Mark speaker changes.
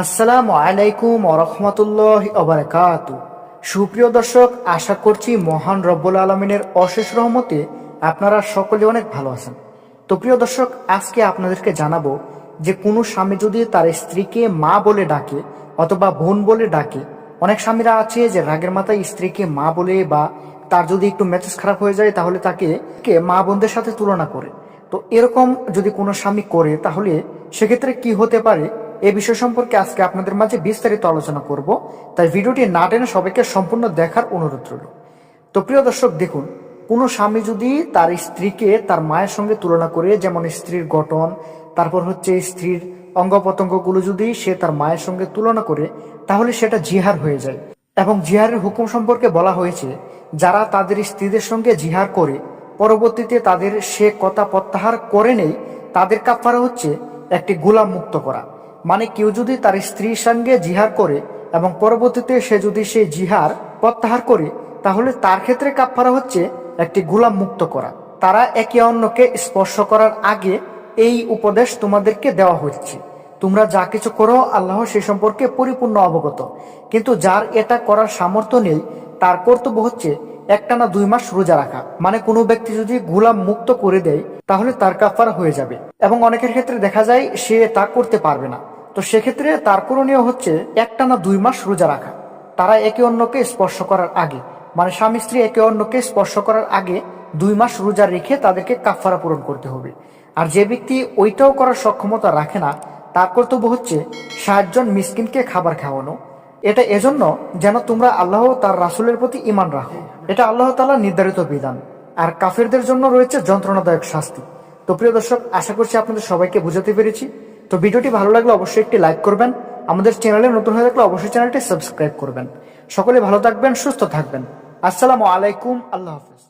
Speaker 1: আসসালামু আলাইকুম ওরহমতুল্লাহ অবরাকাত সুপ্রিয় দর্শক, আশা করছি মহান রব্বুল আলমিনের অশেষ রহমতে আপনারা সকলে অনেক ভালো আছেন। তো প্রিয় দর্শক, আজকে আপনাদেরকে জানাব যে কোনো স্বামী যদি তার স্ত্রীকে মা বলে ডাকে অথবা বোন বলে ডাকে, অনেক স্বামীরা আছে যে রাগের মাথায় স্ত্রীকে মা বলে বা তার যদি একটু মেজাজ খারাপ হয়ে যায়, তাহলে তাকে কে? মা বোনদের সাথে তুলনা করে। তো এরকম যদি কোনো স্বামী করে, তাহলে সেক্ষেত্রে কি হতে পারে? এ বিষয় সম্পর্কে আজকে আপনাদের মাঝে বিস্তারিত আলোচনা করব। তাই ভিডিওটি না টেনে সবাইকে সম্পূর্ণ দেখার অনুরোধ রইল। তো প্রিয় দর্শক, দেখুন, কোনো স্বামী যদি তার স্ত্রীকে তার মায়ের সঙ্গে তুলনা করে, যেমন স্ত্রীর গঠন, তারপর হচ্ছে স্ত্রীর অঙ্গ প্রত্যঙ্গগুলো যদি সে তার মায়ের সঙ্গে তুলনা করে, তাহলে সেটা জিহার হয়ে যায়। এবং জিহারের হুকুম সম্পর্কে বলা হয়েছে, যারা তাদের স্ত্রীদের সঙ্গে জিহার করে, পরবর্তীতে তাদের সে কথা প্রত্যাহার করে নেই, তাদের কাফারা হচ্ছে একটি গোলাম মুক্ত করা। মানে কেউ যদি তার স্ত্রীর সঙ্গে জিহার করে এবং পরবর্তীতে সে যদি সেই জিহার প্রত্যাহার করে, তাহলে তার ক্ষেত্রে কাফারা হচ্ছে একটি গোলাম মুক্ত করা। তারা একে অন্যকে স্পর্শ করার আগে এই উপদেশ তোমাদেরকে দেওয়া হচ্ছে। তোমরা যা কিছু করো, আল্লাহ সে সম্পর্কে পরিপূর্ণ অবগত। কিন্তু যার এটা করার সামর্থ্য নেই, তার কর্তব্য হচ্ছে একটানা দুই মাস রোজা রাখা। মানে কোনো ব্যক্তি যদি গোলাম মুক্ত করে দেয়, তাহলে তার কাফারা হয়ে যাবে। এবং অনেকের ক্ষেত্রে দেখা যায় সে তা করতে পারবে না। তো সেক্ষেত্রে তার করণীয় হচ্ছে একটানা দুই মাস রোজা রাখা। তারা একে অন্যকে স্পর্শ করার আগে মানে স্বামী স্ত্রী একে অন্যকে স্পর্শ করার আগে দুই মাস রোজা রেখে তাদেরকে কাফারা পূরণ করতে হবে। আর যে ব্যক্তি ওইটাও করার সক্ষমতা রাখে না, তার কর্তব্য হচ্ছে সাতজন মিসকিনকে খাবার খাওয়ানো। এটা এজন্য যেন তোমরা আল্লাহ তার রাসুলের প্রতি ইমান রাখো। এটা আল্লাহ তালা নির্ধারিত বিধান। আর কাফেরদের জন্য রয়েছে যন্ত্রণাদায়ক শাস্তি। তো প্রিয় দর্শক, আশা করছি আপনাদের সবাইকে বুঝাতে পেরেছি। তো ভিডিওটি ভালো লাগলে অবশ্যই একটি লাইক করবেন। আমাদের চ্যানেলে নতুন হয়ে থাকলে অবশ্যই চ্যানেলটি সাবস্ক্রাইব করবেন। সকলে ভালো থাকবেন, সুস্থ থাকবেন। আসসালামু আলাইকুম, আল্লাহ হাফিজ।